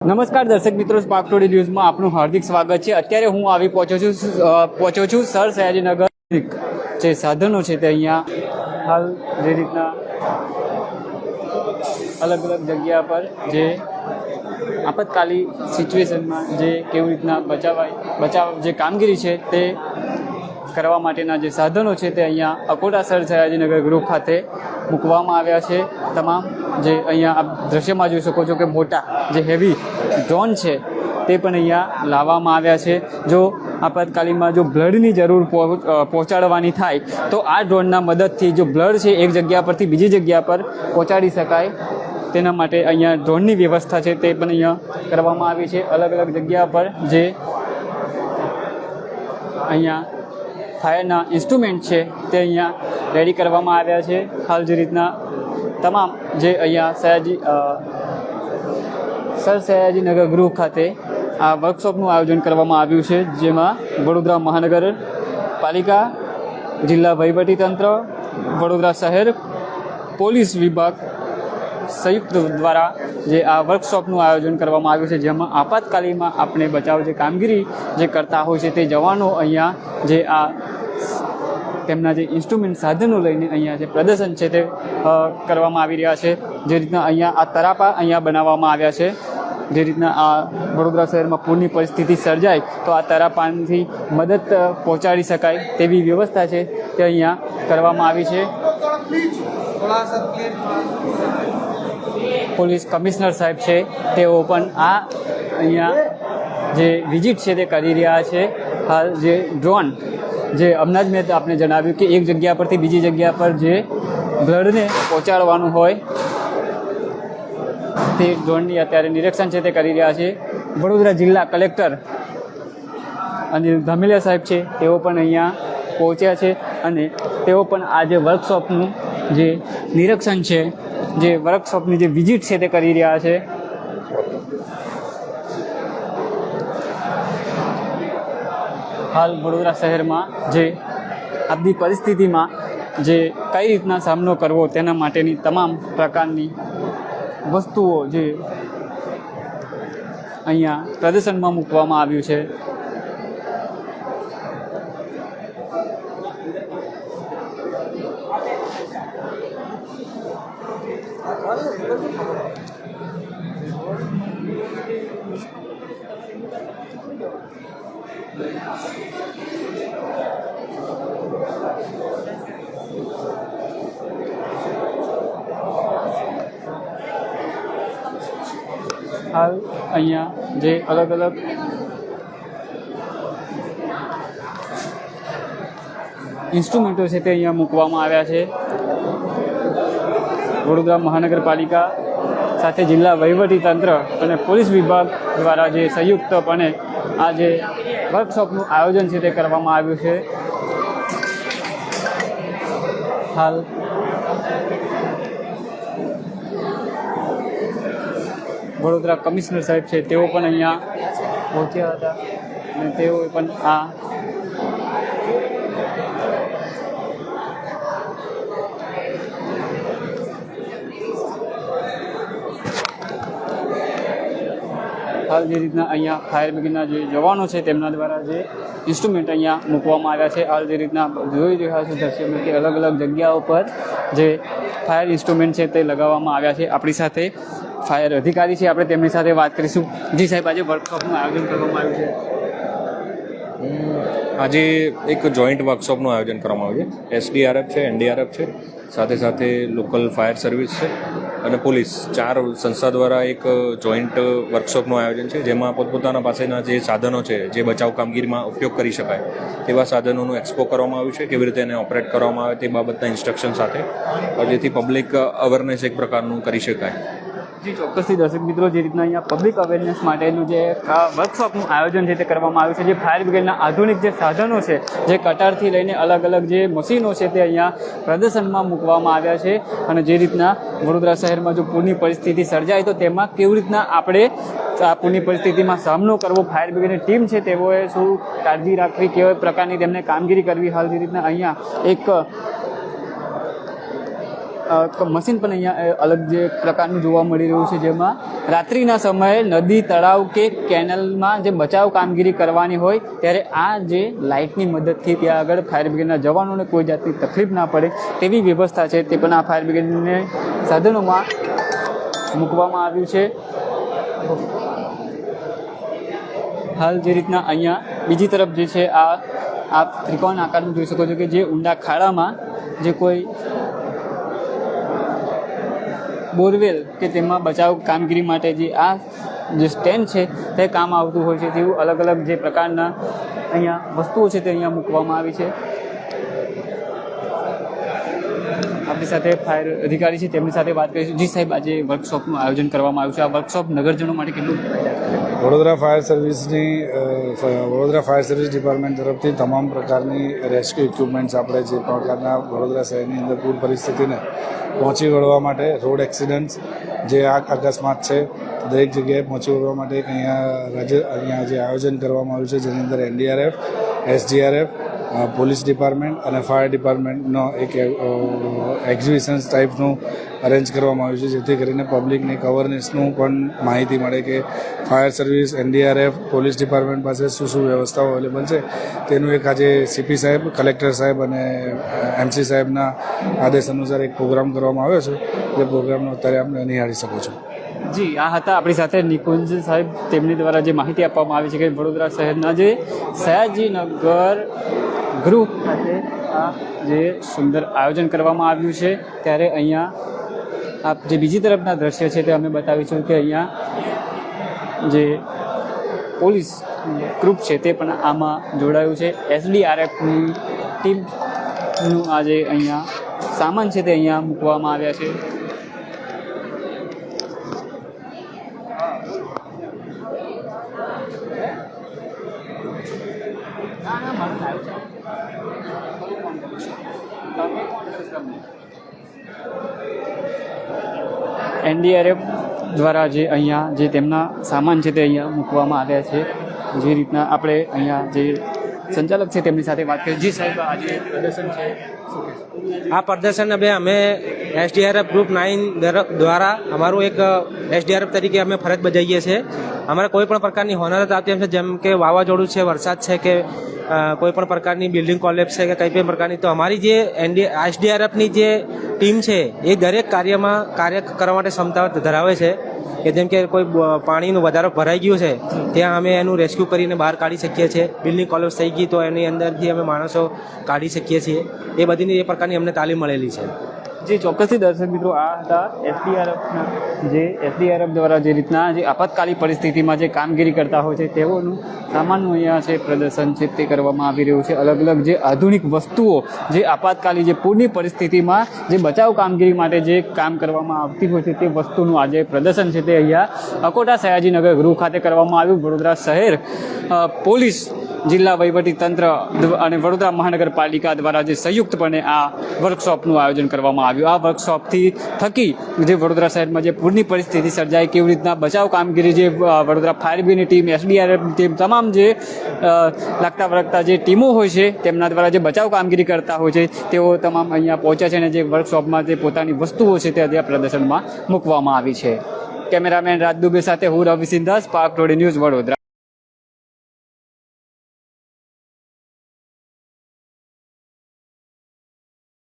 નમસ્કાર દર્શક મિત્રો, સ્પાર્ક ટુડે ન્યૂઝમાં આપનું હાર્દિક સ્વાગત છે. અત્યારે હું આવી પહોંચ્યો છું પહોંચ્યો છું સર સયાજીનગર. જે સાધનો છે તે અહીંયા હાલ જે રીતના અલગ અલગ જગ્યા પર જે આપતકાલી સિચ્યુએશનમાં જે કેવી રીતના બચાવાય, બચાવ જે કામગીરી છે તે કરવા માટેના જે સાધનો છે તે અહીંયા અકોટા સર સયાજીનગર ગૃહ ખાતે મૂકવામાં આવ્યા છે. તમામ જે અહીંયા આપ દ્રશ્યમાં જોઈ શકો છો કે મોટા જે હેવી ડ્રોન છે, તે પણ અહીંયા લાવવામાં આવ્યા છે. જો આપાતકાલીનમાં જો બ્લડની જરૂર પહોં- પહોંચાડવાની થાય, તો આ ડ્રોનના મદદથી જો બ્લડ છે એક જગ્યા પરથી બીજી જગ્યા પર પહોંચાડી શકાય. તેના માટે અહીંયા ડ્રોનની વ્યવસ્થા છે, તે પણ અહીંયા કરવામાં આવી છે. અલગ અલગ જગ્યા પર જે અહીંયા ફાયરના ઇન્સ્ટ્રુમેન્ટ છે, તે અહીંયા રેડી કરવામાં આવ્યા છે. હાલ જે રીતના તમામ જે અહીંયા સયાજી સર સયાજી નગર ગૃહ ખાતે આ વર્કશોપનું આયોજન કરવામાં આવ્યું છે, જેમાં વડોદરા મહાનગર પાલિકા, જિલ્લા વહીવટીતંત્ર વડોદરા શહેર, પોલીસ વિભાગ સંયુક્ત દ્વારા જે આ વર્કશોપનું આયોજન કરવામાં આવ્યું છે, જેમાં આપાતકાલીનમાં આપણે બચાવ જે કામગીરી જે કરતા હોય છે તે જવાનો અહીંયા જે આ તેમના જે ઇન્સ્ટ્રુમેન્ટ સાધનો લઈને અહીંયા જે પ્રદર્શન છે તે કરવામાં આવી રહ્યા છે. જે રીતના અહીંયા આ તરાપા અહીંયા બનાવવામાં આવ્યા છે. જે રીતના આ વડોદરા શહેરમાં પૂરની પરિસ્થિતિ સર્જાય, તો આ તરાપાનથી મદદ પહોંચાડી શકાય તેવી વ્યવસ્થા છે તે અહીંયા કરવામાં આવી છે. પોલીસ કમિશનર સાહેબ છે, તેઓ પણ આ અહીંયા જે વિઝિટ છે તે કરી રહ્યા છે. હાલ જે ડ્રોન જે હમણાં જ મેં આપને જણાવ્યું કે એક જગ્યા પરથી બીજી જગ્યા પર જે બ્લડને પહોંચાડવાનું હોય, તે ડ્રોનની અત્યારે નિરીક્ષણ છે તે કરી રહ્યા છે. વડોદરા જિલ્લા કલેક્ટર અને ધામેલિયા સાહેબ છે, તેઓ પણ અહીંયા પહોંચ્યા છે અને તેઓ પણ આ જે વર્કશોપનું જે નિરીક્ષણ છે, જે વર્કશોપની જે વિઝિટ છે તે કરી રહ્યા છે. હાલ વડોદરા શહેરમાં જે આપની પરિસ્થિતિમાં જે કઈ રીતના સામનો કરવો તેના માટેની તમામ પ્રકારની વસ્તુઓ જે અહીંયા પ્રદર્શનમાં મૂકવામાં આવ્યું છે. હાલ અહીંયા જે અલગ અલગ ઇન્સ્ટ્રુમેન્ટો છે તે અહીંયા મૂકવામાં આવ્યા છે. વડોદરા મહાનગરપાલિકા સાથે જિલ્લા વહીવટી તંત્ર અને પોલીસ વિભાગ દ્વારા જે સંયુક્તપણે આ જે વર્કશોપનું આયોજન છે તે કરવામાં આવ્યું છે. હાલ. વડોદરા કમિશનર સાહેબ છે, તેઓ પણ અહીંયા પહોંચ્યા હતા. અને તેઓએ પણ આ હાલ જે રીતના અહીંયા ફાયર બ્રિગેડના જે જવાનો છે તેમના દ્વારા જે ઇન્સ્ટ્રુમેન્ટ અહીંયા મૂકવામાં આવ્યા છે, હાલ જે રીતના જોઈ રહ્યા છો દ્રશ્યમાં કે અલગ અલગ જગ્યાઓ પર જે ફાયર ઇન્સ્ટ્રુમેન્ટ છે તે લગાવવામાં આવ્યા છે. આપણી સાથે ફાયર અધિકારી છે. આપણે તેમની સાથે વાત કરીશું. જી સાહેબ, આજે વર્કશોપનું આયોજન કરવામાં આવ્યું છે. આજે એક જોઈન્ટ વર્કશોપનું આયોજન કરવામાં આવ્યું છે. એસડીઆરએફ છે એનડીઆરએફ છે. સાથે સાથે લોકલ ફાયર સર્વિસ છે. અને પોલીસ ચાર સંસ્થા દ્વારા એક જોઈન્ટ વર્કશોપનું આયોજન છે, જેમાં પોતપોતાના પાસેના જે સાધનો છે, જે બચાવ કામગીરીમાં ઉપયોગ કરી શકાય, તેવા સાધનોનું એક્સપો કરવામાં આવ્યું છે, કેવી રીતે એને ઓપરેટ કરવામાં આવે તે બાબતના ઇન્સ્ટ્રક્શન સાથે, જેથી પબ્લિક અવેરનેસ એક પ્રકારનું કરી શકાય. જી ચોક્કસથી દર્શક મિત્રો, જે રીતના અહીંયા પબ્લિક અવેરનેસ માટેનું જે વર્કશોપનું આયોજન છે તે કરવામાં આવ્યું છે, જે ફાયર બ્રિગેડના આધુનિક જે સાધનો છે, જે કટારથી લઈને અલગ અલગ જે મશીનો છે તે અહીંયા પ્રદર્શનમાં મૂકવામાં આવ્યા છે અને જે રીતના વડોદરા શહેરમાં જો પૂરની પરિસ્થિતિ સર્જાય તો તેમાં કેવી રીતના આપણે આ પૂરની પરિસ્થિતિમાં સામનો કરવો ફાયર બ્રિગેડની ટીમ છે તેઓએ શું કાળજી રાખવી, કેવા પ્રકારની તેમને કામગીરી કરવી, હાલ જે રીતના અહીંયા એક મશીન પણ અહીંયા અલગ જે પ્રકારનું જોવા મળી રહ્યું છે જેમાં રાત્રિના સમયે નદી, તળાવ કે કેનલમાં જે બચાવ કામગીરી કરવાની હોય, ત્યારે આ જે લાઇટની મદદથી ત્યાં આગળ ફાયર બ્રિગેડના જવાનોને કોઈ જાતની તકલીફ ના પડે, તેવી વ્યવસ્થા છે તે પણ આ ફાયર બ્રિગેડને સાધનોમાં મૂકવામાં આવ્યું છે. હાલ જે રીતના અહીંયા બીજી તરફ જે છે આ, આપ ત્રિકોણ આકારનું જોઈ શકો છો કે જે ઊંડા ખાડામાં જે કોઈ બોરવેલ કે તેમાં બચાવ કામગીરી માટે જે આ જે સ્ટેન્ડ છે તે કામ આવતું હોય છે તેવું અલગ અલગ જે પ્રકારના અહીંયા વસ્તુઓ છે તે અહીંયા મૂકવામાં આવી છે. આપણી સાથે ફાયર અધિકારી છે, તેમની સાથે વાત કરીશું. જી સાહેબ, આજે વર્કશોપનું આયોજન કરવામાં આવ્યું છે. આ વર્કશોપ નગરજનો માટે કેટલું? વડોદરા ફાયર સર્વિસની વડોદરા ફાયર સર્વિસ ડિપાર્ટમેન્ટ તરફથી તમામ પ્રકારની રેસ્ક્યુ ઇક્વિપમેન્ટ્સ આપણે જે પ્રકારના વડોદરા શહેરની અંદર પૂર પરિસ્થિતિને પહોંચી વળવા માટે રોડ એક્સિડન્ટ્સ જે આ અકસ્માત છે, દરેક જગ્યાએ પહોંચી વળવા માટે અહીંયા રાજ્ય, અહીંયા જે આયોજન કરવામાં આવ્યું છે, જેની અંદર એનડીઆરએફ એસડીઆરએફ પોલીસ ડિપાર્ટમેન્ટ અને ફાયર ડિપાર્ટમેન્ટનો એક એક્ઝિબિશન્સ ટાઈપનું અરેન્જ કરવામાં આવ્યું છે, જેથી કરીને પબ્લિકને કવરનેસનું પણ માહિતી મળે કે fire service NDRF police department પાસે શું શું વ્યવસ્થાઓ અવેલેબલ છે. તેનું એક આજે સીપી સાહેબ કલેક્ટર સાહેબ અને એમસી સાહેબના આદેશ અનુસાર એક પ્રોગ્રામ કરવામાં આવ્યો છે. જે પ્રોગ્રામનો અત્યારે આપણે નિહાળી શકો છો. જી, આ હતા આપણી સાથે નિકુંજ સાહેબ. તેમની દ્વારા જે માહિતી આપવામાં આવી છે કે વડોદરા શહેરના જે સયાજીનગર ગૃહ ખાતે આ જે સુંદર આયોજન કરવામાં આવ્યું છે, ત્યારે અહીંયા આપ જે બીજી તરફના દ્રશ્ય છે તે અમે બતાવીશું કે અહીંયા જે પોલીસ ગ્રુપ છે તે પણ આમાં જોડાયું છે. એસડીઆરએફની ટીમનું આજે અહીંયા સામાન છે તે અહીંયા મૂકવામાં આવ્યા છે. એનડીઆરએફ દ્વારા જે અહીંયા જે તેમના સામાન છે તે અહીંયા મૂકવામાં આવ્યા છે, જે રીતના આપણે અહીંયા જે સંચાલક છે તેમની સાથે વાત કરી જી સાહેબ આજે પ્રદર્શન છે? આ પ્રદર્શન અમે અમે એસડીઆરએફ ગ્રુપ નાઇન દ્વારા અમારું એક એસડીઆરએફ તરીકે અમે ફરજ બજાવીએ છીએ. અમારે કોઈ પણ પ્રકારની હોનારત આવતી એમ છે, જેમ કે વાવાઝોડું છે, વરસાદ છે કે કોઈ પણ પ્રકારની બિલ્ડિંગ કોલેપ્સ છે કે કંઈ પણ પ્રકારની, તો અમારી જે એનડી એસડીઆરએફની જે ટીમ છે, એ દરેક કાર્યમાં કાર્ય કરવા માટે ક્ષમતા ધરાવે છે. કે જેમ કે કોઈ પાણીનું વધારો ભરાઈ ગયું છે, ત્યાં અમે એનું રેસ્ક્યુ કરીને બહાર કાઢી શકીએ છીએ. બિલ્ડિંગ કોલેપ્સ થઈ ગઈ તો એની અંદરથી અમે માણસો કાઢી શકીએ છીએ. એ બધીની એ પ્રકારની અમને તાલીમ મળેલી છે. જે, ચોક્કસથી દર્શક મિત્રો, આ હતા એસડીઆરએફના જે એસડીઆરએફ દ્વારા જે રીતના જે આપાતકાલીન પરિસ્થિતિમાં જે કામગીરી કરતા હોય છે, તેઓનું સામાનનું અહીંયા છે પ્રદર્શન છે તે કરવામાં આવી રહ્યું છે. અલગ અલગ જે આધુનિક વસ્તુઓ, જે આપાતકાલી જે પૂરની પરિસ્થિતિમાં જે બચાવ કામગીરી માટે જે કામ કરવામાં આવતી હોય છે, તે વસ્તુનું આજે પ્રદર્શન છે તે અહીંયા અકોટા સયાજીનગર ગૃહ ખાતે કરવામાં આવ્યું. વડોદરા શહેર પોલીસ જિલ્લા વહીવટી તંત્ર અને વડોદરા મહાનગરપાલિકા દ્વારા જે સંયુક્તપણે આ વર્કશોપનું આયોજન કરવામાં આવ્યું. આ વર્કશોપથી થકી જે વડોદરા શહેરમાં જે પૂરની પરિસ્થિતિ સર્જાય કેવી રીતના બચાવ કામગીરી જે વડોદરા ફાયર બ્રિગેડની ટીમ એસડીઆરએફની ટીમ, તમામ જે લાગતા વળગતા જે ટીમો હોય છે, તેમના દ્વારા જે બચાવ કામગીરી કરતા હોય છે, તેઓ તમામ અહીંયા પહોંચ્યા છે અને જે વર્કશોપમાં જે પોતાની વસ્તુઓ છે તે ત્યાં પ્રદર્શનમાં મૂકવામાં આવી છે. કેમેરામેન રાજ દુબે સાથે હું Ravi Sindhas, park road news Vadodara.